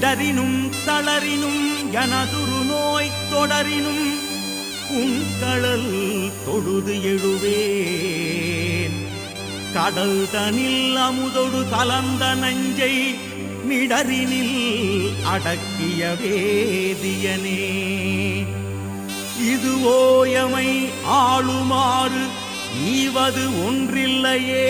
இடரினும் தளரினும் எனதுரு நோய் தொடரினும் உங்களல் தொழுது எழுவேன். கடல் தனில் அமுதொடு கலந்த நஞ்சை மிடரினில் அடக்கிய வேதியனே. இது ஓயமை ஆளுமாறு ஈவது ஒன்றில்லையே.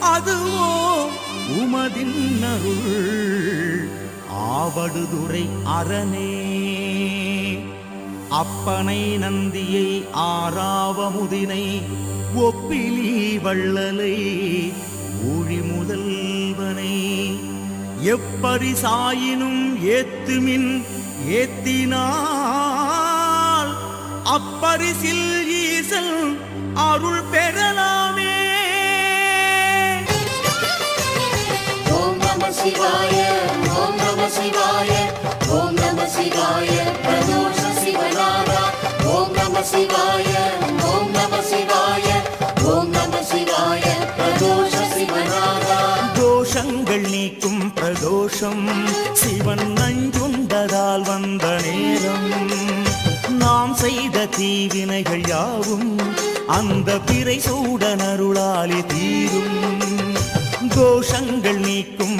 அதுவோ உமதின் அருள். ஆவடுதுறை அரணே. அப்பனை நந்தியை ஆறாவமுதினை ஒப்பிலி வள்ளலை ஊழி முதல்வனை. எப்பரிசாயினும் ஏத்துமின் ஏத்தினால் அப்பரிசில் ஈசல் அருள் பெறலாம். சிவாய ஓம் நம சிவாய ஓம் நம சிவாய பிரதோஷ சிவநாதா. ஓம் நம சிவாய ஓம் நம சிவாய ஓம் நம சிவாய பிரதோஷ சிவநாதா. தோஷங்கள் நீக்கும் பிரதோஷம் சிவன் நஞ்சுண்டதால் வந்த நேரம். நாம் செய்த தீவினைகள் யாவும் அந்த பிறை சூடனருளாலே தீரும். தோஷங்கள் நீக்கும்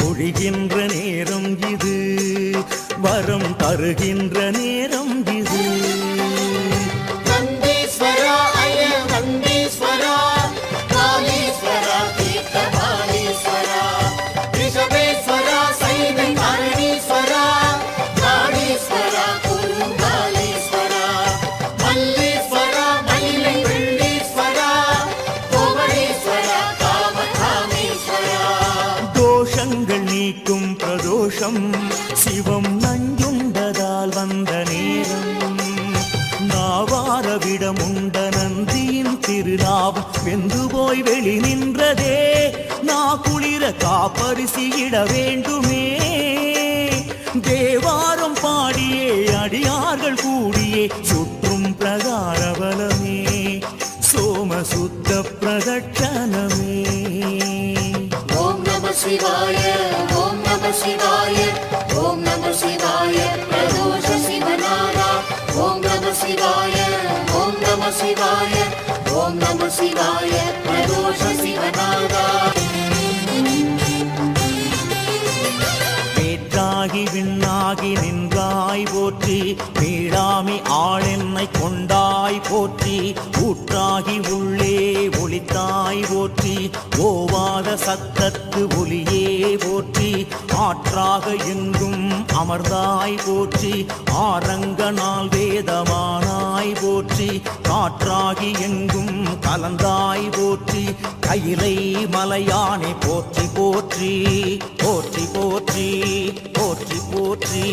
பொழிகின்ற நேரம் இது வரம் தருகின்ற நேரம் இது. உண்ட நந்தியின் திருநாவம் வெந்து போய் வெளி நின்றதே. நா குளிர காப்பரிசியிட வேண்டுமே. தேவாரம் பாடியே அடியார்கள் கூடியே சுற்றும் பிரகார பலமே சோம சுத்த பிரதட்சணமே. ஓம் நம சிவாய ஓம் நம சிவாய ஓம் நம சிவாய பிரதோஷ சிவநாதா. ஓம் நம சிவாய ஓம் நம சிவாய ஓம் நம சிவாய நின்றாய் போற்றி மீளாமி ஆளென்னை கொண்டாய் போற்றி ஊற்றாகி உள்ளே ஒளித்தாய் போற்றி ஓவாத சத்தத்து ஒளியே போற்றி ஆற்றாக எங்கும் அமர்ந்தாய் போற்றி ஆரங்க நாள் வேதமானாய் போற்றி காற்றாகி எங்கும் கலந்தாய் போற்றி கையிலை மலையானை போற்றி போற்றி போற்றி போற்றி போற்றி போற்றி.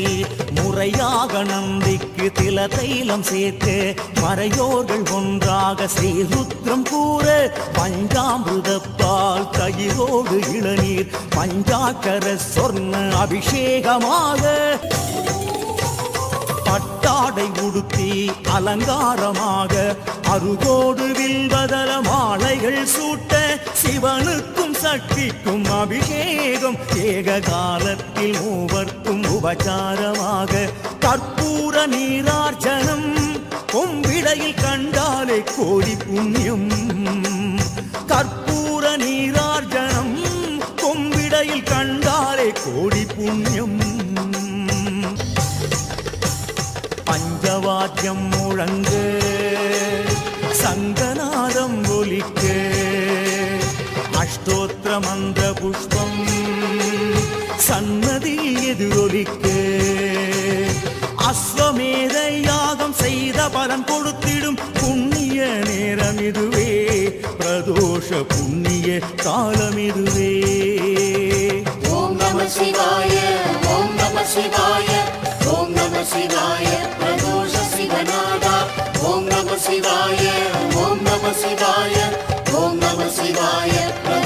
முறையாக நந்திக்கு தில தைலம் சேர்த்து மறையோர்கள் ஒன்றாக ஸ்ரீருத்ரம் கூற பஞ்சாமிருதப்பால் தயிரோடு இளநீர் பஞ்சாக்கர சொர்ண அபிஷேகமாக. பட்டாடை உடுத்தி அலங்காரமாக அருகோடு வில்வதல மாலைகள் சூட்ட சிவனுக்கும் சக்திக்கும் அபிஷேகம் ஏக காலத்தில் மூவர்க்கும் உபச்சாரமாக கற்பூர நீரார்ச்சனம் கொம்பிடையில் கண்டாலே கோடி புண்ணியம். கற்பூர நீரார்ச்சனம் கொம்பிடையில் கண்டாலே கோடி புண்ணியம். மந்த புஷ்பம். சன்னதி எதிரொலிக்க அஸ்வமேத யாகம் செய்த பலன் கொடுத்திடும் புண்ணிய நேரம் இதுவே. பிரதோஷ புண்ணிய காலம் இதுவே. ஓம் நம சிவாய ஓம் நம சிவாய ஓம் நம சிவாய பிரதோஷ சிவநாதா. ஓம் நம சிவாய ஓம் நம சிவாய ஓம் நம சிவாய பிரதோஷ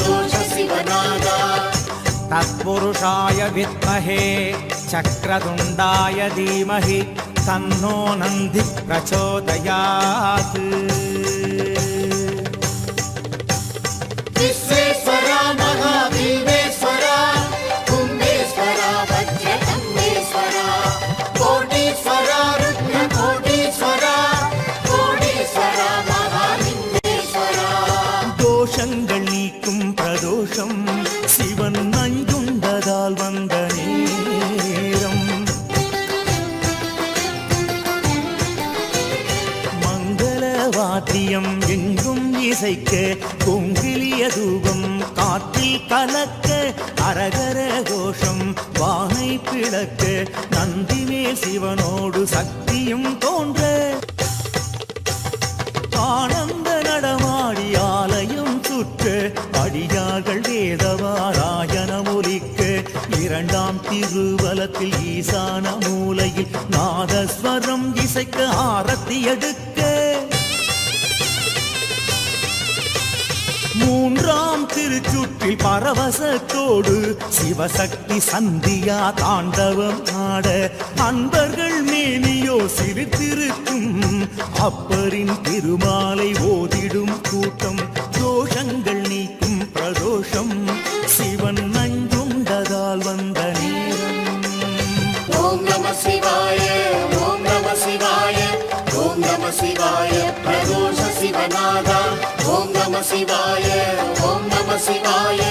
तत्पुरुषाय विद्महे चक्रतुण्डाय धीमहि तन्नो नन्दी प्रचोदयात् வாத்தியம் எங்கும் இசைக்க கொங்கிலிய தூபம் காற்றில் கலக்க அரகர கோஷம் வானை பிளக்க நந்திமேல் சிவனோடு சக்தியும் தோன்ற. ஆனந்த நடமாடி ஆலயம் சுற்ற அடியார்கள் வேதவாராயணம் ஒலிக்க இரண்டாம் திருவலத்தில் ஈசான மூலையில் நாதஸ்வரம் இசைக்க ஆரத்தி எடுக்க. மூன்றாம் திருச்சுற்றில் பரவசத்தோடு சிவசக்தி சந்தியா தாண்டவம் ஆட அன்பர்கள் மேனியோ சிரித்திருக்கும். அப்பரின் திருமாலை ஓதிடும் கூட்டம் தோஷங்கள் நீக்கும் பிரதோஷம். சிவாய. ஓம் நம சிவாய.